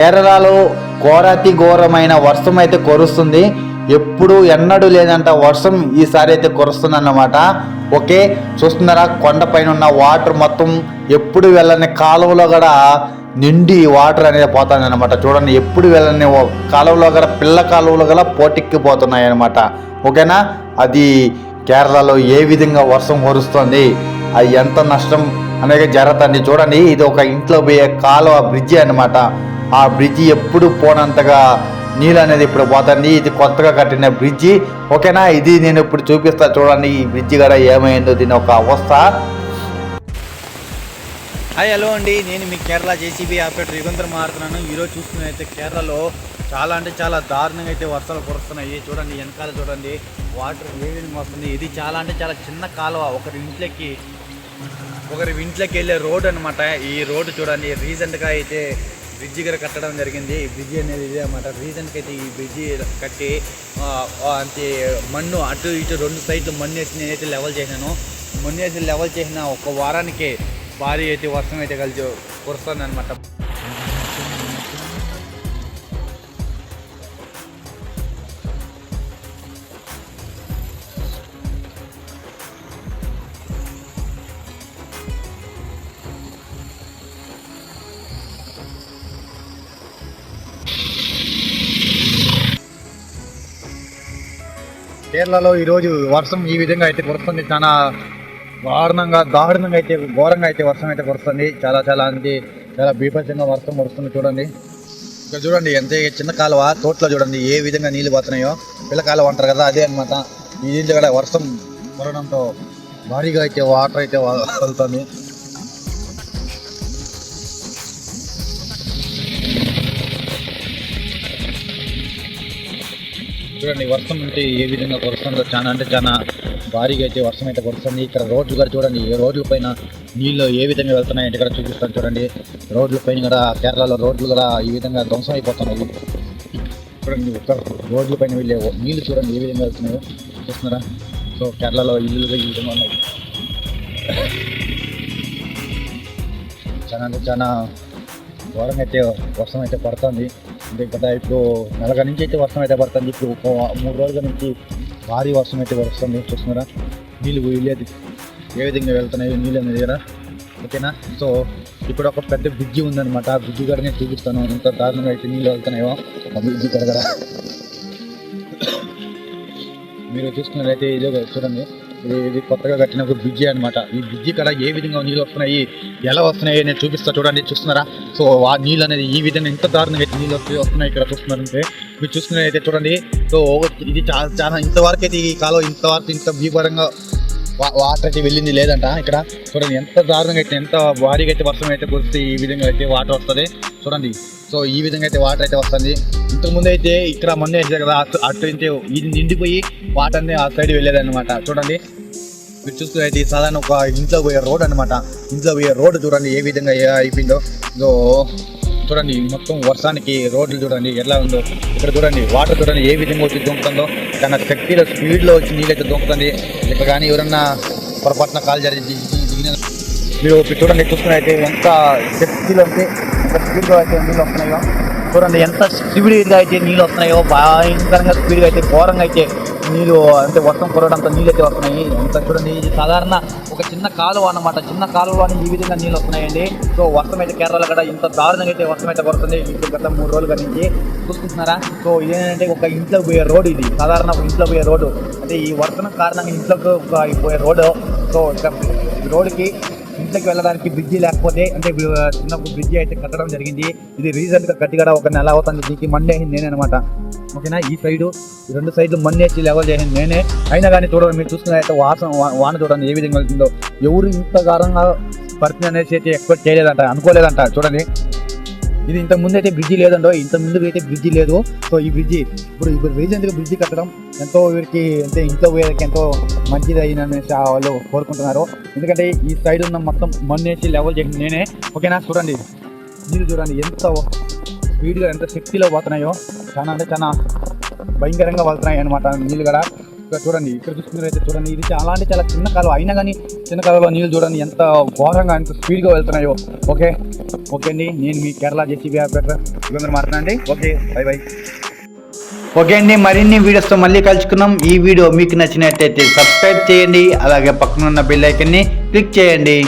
కేరళలో ఘోరాతి ఘోరమైన వర్షం అయితే కురుస్తుంది. ఎప్పుడు ఎన్నడూ లేదంట వర్షం ఈసారి అయితే కురుస్తుంది అన్నమాట ఓకే చూస్తున్నారా? కొండపైన ఉన్న వాటర్ మొత్తం ఎప్పుడు వెళ్ళని కాలువలో కూడా నిండి వాటర్ అనేది పోతుంది అనమాట చూడండి ఎప్పుడు వెళ్ళని ఓ కాలువలో కూడా పిల్ల కాలువలో కూడా పోటెక్కిపోతున్నాయి అనమాట ఓకేనా? అది కేరళలో ఏ విధంగా వర్షం కురుస్తుంది అది ఎంత నష్టం అనేది జరుగుతుంది చూడండి. ఇది ఒక ఇంట్లో పోయే కాలువ బ్రిడ్జి అన్నమాట. ఆ బ్రిడ్జి ఎప్పుడు పోనంతగా నీళ్ళు అనేది ఇప్పుడు పోతుంది ఇది కొత్తగా కట్టిన బ్రిడ్జి. ఓకేనా? ఇది నేను ఇప్పుడు చూపిస్తా. చూడండి ఈ బ్రిడ్జి కూడా ఏమైందో దీని ఒక అవస్థ. హాయ్ హలో అండి. నేను మీ కేరళ జేసీబీ ఆపరేటర్ యుగంధర్ మారుతున్నాను. ఈరోజు చూసుకున్నైతే కేరళలో చాలా అంటే చాలా దారుణంగా అయితే వర్షాలు కురుస్తున్నాయి. చూడండి వెనకాల చూడండి. వాటర్ ఏ విధంగా వస్తుంది? ఇది చాలా అంటే చాలా చిన్న కాలువ. ఒకరి ఇంట్లోకి ఒకరి ఇంట్లోకి వెళ్ళే రోడ్ అనమాట ఈ రోడ్డు చూడండి. రీసెంట్గా అయితే బ్రిడ్జి గారు కట్టడం జరిగింది. ఈ బ్రిడ్జి అనేది ఇదే అన్నమాట. రీసెంట్గా అయితే ఈ బ్రిడ్జి కట్టి అంతే మన్ను అటు ఇటు రెండు సైడ్లు మన్ను వేసి నేనైతే లెవెల్ చేశాను. మన్ను వేసి లెవెల్ చేసిన ఒక వారానికి భారీ అయితే వర్షం అయితే కలిసి కురుస్తుంది అనమాట కేరళలో ఈరోజు వర్షం ఈ విధంగా అయితే కురుస్తుంది. చాలా దారుణంగా దారుణంగా అయితే ఘోరంగా అయితే వర్షం అయితే కురుస్తుంది. చాలా చాలా అంటే చాలా బీభత్సంగా వర్షం కురుస్తుంది చూడండి. ఇక్కడ చూడండి ఎంత చిన్న కాలువ తోటలో చూడండి ఏ విధంగా నీళ్ళు పోతున్నాయో. పిల్ల కాలువ అంటారు కదా అదే అనమాట ఈ నీళ్ళు కూడా వర్షం కురడంతో భారీగా అయితే వాటర్ అయితే వా- చూడండి వర్షం అంటే ఏ విధంగా కురుస్తుందో చాలా అంటే చాలా భారీగా అయితే వర్షం అయితే కురుస్తుంది. ఇక్కడ రోడ్లు కూడా చూడండి ఏ రోడ్ల పైన నీళ్ళు ఏ విధంగా వెళ్తున్నాయంటే ఇక్కడ చూపిస్తాను చూడండి. రోడ్ల పైన కూడా కేరళలో రోడ్లు కూడా ఈ విధంగా ధ్వంసం అయిపోతున్నాయి. చూడండి రోడ్ల పైన వెళ్ళే నీళ్ళు చూడండి ఏ విధంగా వెళ్తున్నాయో. చూస్తున్నారా? సో కేరళలో ఇల్లులుగా ఈ విధంగా ఉన్నాయి. చాలా అంటే చాలా ఘోరంగా అయితే వర్షం అయితే పడుతుంది. అంటే కదా ఇప్పుడు నెలగా నుంచి అయితే వర్షం అయితే పడుతుంది. ఇప్పుడు మూడు రోజుల నుంచి భారీ వర్షం అయితే వస్తుంది చూస్తున్నారా? నీళ్ళు వీళ్ళేది ఏ విధంగా వెళ్తున్నాయి నీళ్ళు అనేది కదా. ఓకేనా? సో ఇప్పుడు ఒక పెద్ద బ్రిడ్జి ఉందన్నమాట. ఆ బ్రిడ్జి కూడా నేను చూపిస్తాను. ఎంత దారుణంగా అయితే నీళ్ళు వెళ్తున్నాయో. ఆ బ్రిడ్జి కాడ మీరు చూసుకున్నట్లయితే ఇదే చూడండి. ఇది కొత్తగా కట్టిన ఒక బ్రిడ్జి అనమాట ఈ బ్రిడ్జి కడ ఏ విధంగా నీళ్ళు వస్తున్నాయి ఎలా వస్తున్నాయి నేను చూపిస్తా చూడండి చూస్తున్నారా? సో ఆ నీళ్ళు అనేది ఈ విధంగా ఇంత దారుణంగా అయితే నీళ్ళు వస్తాయి వస్తున్నాయి ఇక్కడ చూస్తున్నారంటే మీరు చూసుకున్నట్లయితే చూడండి. సో ఇది చాలా చాలా ఇంతవరకు అయితే ఈ కాలం ఇంతవరకు ఇంత భీకరంగా వాటర్ అయితే వెళ్ళింది లేదంట. ఇక్కడ చూడండి ఎంత దారుణంగా అయితే ఎంత భారీగా అయితే వర్షం అయితే కురిస్తే ఈ విధంగా అయితే వాటర్ వస్తుంది. చూడండి సో ఈ విధంగా అయితే వాటర్ అయితే వస్తుంది. ఇంతకు ముందు అయితే ఇక్కడ మొన్న వేసే కదా అటు అటు అయితే ఇది నిండిపోయి వాటర్ అన్ని ఆ సైడ్ వెళ్ళేదన్నమాట. చూడండి మీరు చూసుకుని అయితే సాధారణ ఒక ఇంట్లో పోయే రోడ్ అనమాట ఇంట్లో పోయే రోడ్ చూడండి ఏ విధంగా అయిపోయిందో. సో చూడండి మొత్తం వర్షానికి రోడ్లు చూడండి ఎలా ఉందో. ఇక్కడ చూడండి వాటర్ చూడండి ఏ విధంగా వచ్చి దొంకుతుందో తన శక్తిలో స్పీడ్లో వచ్చి నీళ్ళైతే దొంకుతుంది ఇక్కడ కానీ ఎవరన్నా పొరపాటున కాల్ జరిగి దిగిన మీరు ఇప్పుడు చూడండి చూసుకున్నైతే ఎంత శక్తిలో ఉంది ఎంత స్పీడ్లో అయితే నీళ్ళు వస్తున్నాయో. చూడండి ఎంత స్పీడ్గా అయితే నీళ్ళు వస్తున్నాయో భయంకరంగా స్పీడ్గా అయితే ఘోరంగా అయితే నీళ్ళు అంటే వర్షం కురడంత నీళ్ళు అయితే వస్తున్నాయి. ఇంకా చూడండి ఇది సాధారణ ఒక చిన్న కాలువ అన్నమాట. చిన్న కాలువలోని ఈ విధంగా నీళ్ళు వస్తున్నాయండి. సో వర్షం అయితే కేరళలో కూడా ఇంత దారుణంగా అయితే వర్షం అయితే పడుతుంది. ఇప్పుడు గత మూడు రోజుల నుంచి చూసుకుంటున్నారా సో ఇదేంటంటే ఒక ఇంట్లోకి పోయే రోడ్ ఇది. సాధారణ ఇంట్లో పోయే రోడ్డు అంటే ఈ వర్షం కారణంగా ఇంట్లోకి పోయే రోడ్డు సో ఇక ఈ రోడ్డుకి ఇంట్లోకి వెళ్ళడానికి బ్రిడ్జి లేకపోతే అంటే చిన్నప్పుడు బ్రిడ్జి అయితే కట్టడం జరిగింది. ఇది రీసెంట్గా గా ఒక నెల అవుతుంది. దీనికి మండే నేనే అనమాట ఓకేనా? ఈ సైడు ఈ రెండు సైడ్లు మన్నేసి లెవెల్ చేసింది నేనే. అయినా కానీ చూడండి మీరు చూసుకున్నట్లయితే వాసన వాన చూడండి ఏ విధంగా వెళ్తుందో. ఎవరు ఇంత కారంగా పడుతుంది అనేసి అయితే ఎక్స్పెక్ట్ చేయలేదంట అనుకోలేదంట. చూడండి ఇది ఇంత ముందు అయితే బ్రిడ్జి లేదండో ఇంత ముందు అయితే బ్రిడ్జి లేదు. సో ఈ బ్రిడ్జి ఇప్పుడు ఇప్పుడు రీసెంట్గా బ్రిడ్జి కట్టడం ఎంతో వీరికి అంటే ఇంట్లో వీరికి ఎంతో మంచిది అయిన వాళ్ళు కోరుకుంటున్నారు. ఎందుకంటే ఈ సైడ్ ఉన్న మొత్తం మన్ను వేసి లెవెల్ చేసి నేనే. ఓకేనా? చూడండి. నీళ్ళు చూడండి ఎంత స్పీడ్గా ఎంత శక్తిలో పోతున్నాయో. చాలా అంటే చాలా భయంకరంగా వెళ్తున్నాయి అనమాట నీళ్ళు కూడా. చూడండి ఇక్కడ చూసుకున్నట్లయితే చూడండి ఇది చాలా అంటే చాలా చిన్న కాలువ. అయినా కానీ చిన్న కాలువలో నీళ్ళు చూడండి ఎంత ఘోరంగా ఎంత స్పీడ్గా వెళ్తున్నాయో. ఓకే ఓకే అండి. నేను మీ కేరళ జేసీబీ ఆపరేటర్ ఇబ్బంది మాట్లాడండి. Okay by by. ఓకే అండి మరిన్ని వీడియోస్తో మళ్ళీ కలుసుకున్నాం ఈ వీడియో మీకు నచ్చినట్టయితే సబ్స్క్రైబ్ చేయండి. అలాగే పక్కన ఉన్న బెల్ క్లిక్ చేయండి.